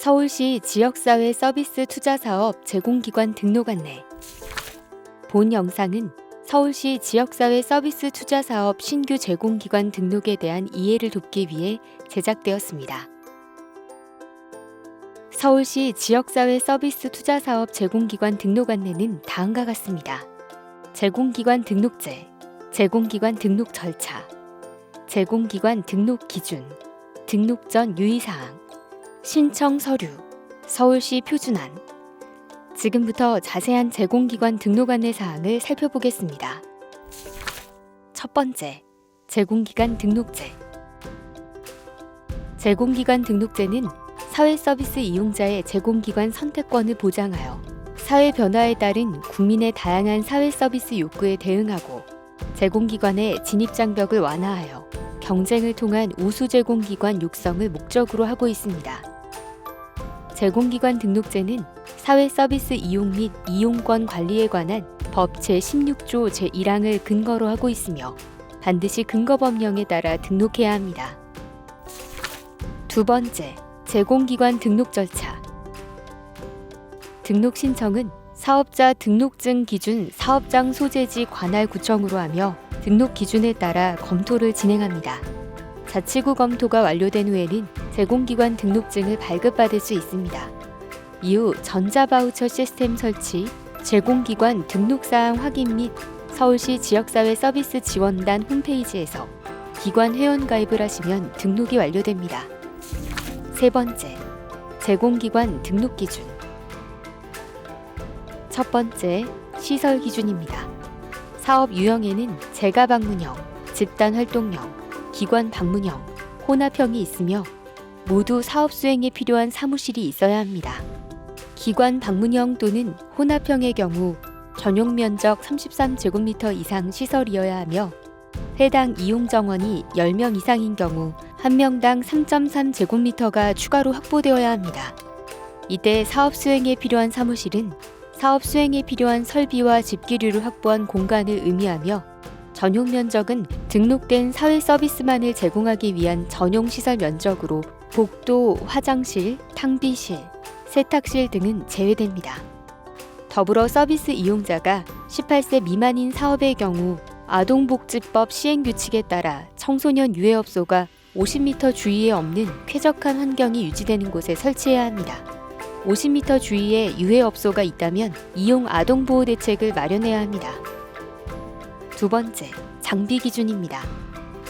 서울시 지역사회 서비스 투자 사업 제공기관 등록 안내. 본 영상은 서울시 지역사회 서비스 투자 사업 신규 제공기관 등록에 대한 이해를 돕기 위해 제작되었습니다. 서울시 지역사회 서비스 투자 사업 제공기관 등록 안내는 다음과 같습니다. 제공기관 등록제, 제공기관 등록 절차, 제공기관 등록 기준, 등록 전 유의사항, 신청 서류, 서울시 표준안. 지금부터 자세한 제공기관 등록 안내 사항을 살펴보겠습니다. 첫 번째, 제공기관 등록제. 제공기관 등록제는 사회 서비스 이용자의 제공기관 선택권을 보장하여 사회 변화에 따른 국민의 다양한 사회 서비스 욕구에 대응하고 제공기관의 진입 장벽을 완화하여 경쟁을 통한 우수 제공기관 육성을 목적으로 하고 있습니다. 제공기관 등록제는 사회 서비스 이용 및 이용권 관리에 관한 법 제16조 제1항을 근거로 하고 있으며 반드시 근거법령에 따라 등록해야 합니다. 두 번째, 제공기관 등록 절차. 등록 신청은 사업자 등록증 기준 사업장 소재지 관할 구청으로 하며 등록 기준에 따라 검토를 진행합니다. 자치구 검토가 완료된 후에는 제공기관 등록증을 발급받을 수 있습니다. 이후 전자바우처 시스템 설치, 제공기관 등록사항 확인 및 서울시 지역사회 서비스 지원단 홈페이지에서 기관 회원 가입을 하시면 등록이 완료됩니다. 세 번째, 제공기관 등록 기준. 첫 번째, 시설 기준입니다. 사업 유형에는 재가 방문형, 집단 활동형, 기관 방문형, 혼합형이 있으며 모두 사업 수행에 필요한 사무실이 있어야 합니다. 기관 방문형 또는 혼합형의 경우 전용 면적 33제곱미터 이상 시설이어야 하며 해당 이용 정원이 10명 이상인 경우 한 명당 3.3제곱미터가 추가로 확보되어야 합니다. 이때 사업 수행에 필요한 사무실은 사업 수행에 필요한 설비와 집기류를 확보한 공간을 의미하며 전용 면적은 등록된 사회 서비스만을 제공하기 위한 전용 시설 면적으로 복도, 화장실, 탕비실, 세탁실 등은 제외됩니다. 더불어 서비스 이용자가 18세 미만인 사업의 경우 아동복지법 시행규칙에 따라 청소년 유해업소가 50m 주위에 없는 쾌적한 환경이 유지되는 곳에 설치해야 합니다. 50m 주위에 유해업소가 있다면 이용 아동보호 대책을 마련해야 합니다. 두 번째, 장비 기준입니다.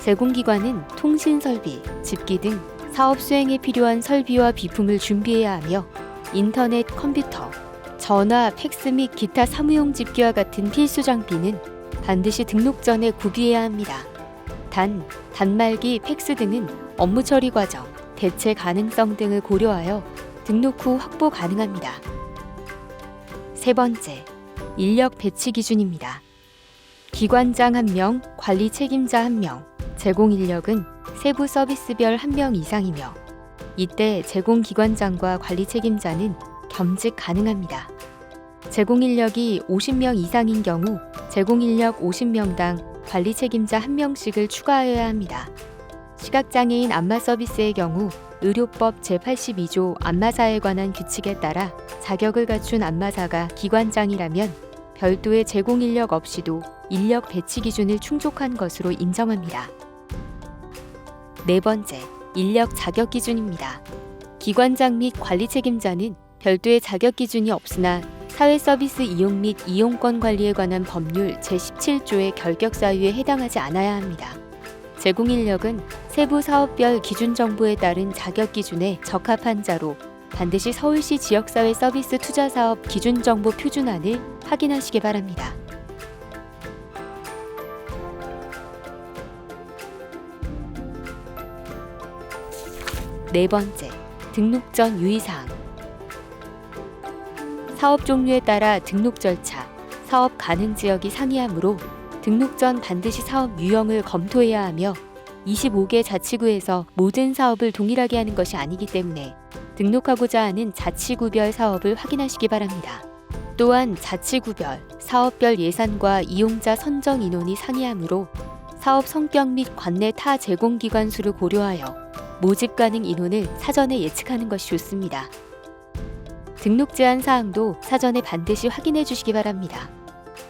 제공기관은 통신 설비, 집기 등 사업 수행에 필요한 설비와 비품을 준비해야 하며 인터넷, 컴퓨터, 전화, 팩스 및 기타 사무용 집기와 같은 필수 장비는 반드시 등록 전에 구비해야 합니다. 단, 단말기, 팩스 등은 업무 처리 과정, 대체 가능성 등을 고려하여 등록 후 확보 가능합니다. 세 번째, 인력 배치 기준입니다. 기관장 1명, 관리 책임자 1명, 제공 인력은 세부 서비스별 1명 이상이며 이때 제공 기관장과 관리 책임자는 겸직 가능합니다. 제공 인력이 50명 이상인 경우 제공 인력 50명당 관리 책임자 1명씩을 추가하여야 합니다. 시각장애인 안마 서비스의 경우 의료법 제82조 안마사에 관한 규칙에 따라 자격을 갖춘 안마사가 기관장이라면 별도의 제공 인력 없이도 인력 배치 기준을 충족한 것으로 인정합니다. 네 번째, 인력 자격 기준입니다. 기관장 및 관리 책임자는 별도의 자격 기준이 없으나 사회 서비스 이용 및 이용권 관리에 관한 법률 제17조의 결격 사유에 해당하지 않아야 합니다. 제공 인력은 세부 사업별 기준 정보에 따른 자격 기준에 적합한 자로 반드시 서울시 지역사회 서비스 투자 사업 기준 정보 표준안을 확인하시기 바랍니다. 네 번째, 등록 전 유의사항. 사업 종류에 따라 등록 절차, 사업 가능 지역이 상이하므로 등록 전 반드시 사업 유형을 검토해야 하며 25개 자치구에서 모든 사업을 동일하게 하는 것이 아니기 때문에 등록하고자 하는 자치구별 사업을 확인하시기 바랍니다. 또한 자치구별, 사업별 예산과 이용자 선정 인원이 상이하므로 사업 성격 및 관내 타 제공기관 수를 고려하여 모집 가능 인원을 사전에 예측하는 것이 좋습니다. 등록 제한 사항도 사전에 반드시 확인해 주시기 바랍니다.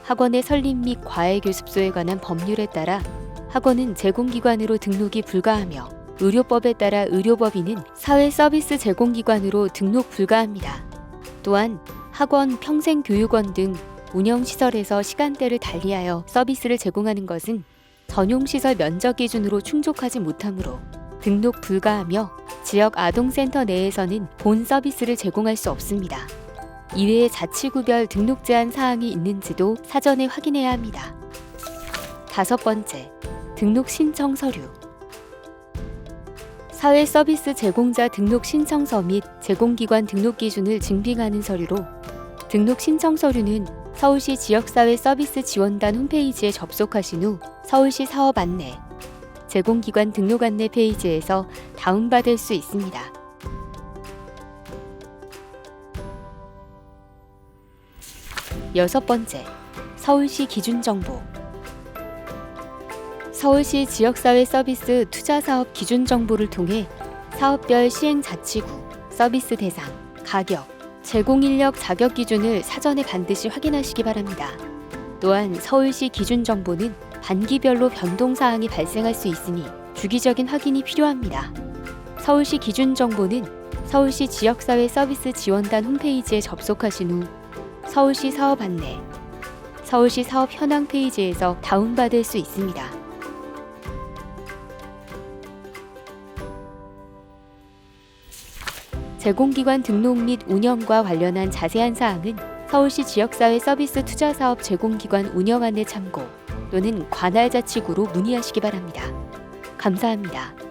학원의 설립 및 과외 교습소에 관한 법률에 따라 학원은 제공기관으로 등록이 불가하며 의료법에 따라 의료법인은 사회 서비스 제공기관으로 등록 불가합니다. 또한 학원, 평생교육원 등 운영시설에서 시간대를 달리하여 서비스를 제공하는 것은 전용시설 면적 기준으로 충족하지 못하므로 등록 불가하며 지역 아동센터 내에서는 본 서비스를 제공할 수 없습니다. 이외에 자치구별 등록 제한 사항이 있는지도 사전에 확인해야 합니다. 다섯 번째, 등록 신청 서류. 사회 서비스 제공자 등록 신청서 및 제공기관 등록 기준을 증빙하는 서류로 등록 신청 서류는 서울시 지역사회 서비스 지원단 홈페이지에 접속하신 후 서울시 사업 안내, 제공기관 등록 안내 페이지에서 다운받을 수 있습니다. 여섯 번째, 서울시 기준 정보. 서울시 지역사회 서비스 투자 사업 기준 정보를 통해 사업별 시행 자치구, 서비스 대상, 가격, 제공 인력 자격 기준을 사전에 반드시 확인하시기 바랍니다. 또한 서울시 기준 정보는 반기별로 변동 사항이 발생할 수 있으니 주기적인 확인이 필요합니다. 서울시 기준 정보는 서울시 지역사회 서비스 지원단 홈페이지에 접속하신 후 서울시 사업 안내, 서울시 사업 현황 페이지에서 다운받을 수 있습니다. 제공기관 등록 및 운영과 관련한 자세한 사항은 서울시 지역사회 서비스 투자사업 제공기관 운영 안내 참고 또는 관할자치구로 문의하시기 바랍니다. 감사합니다.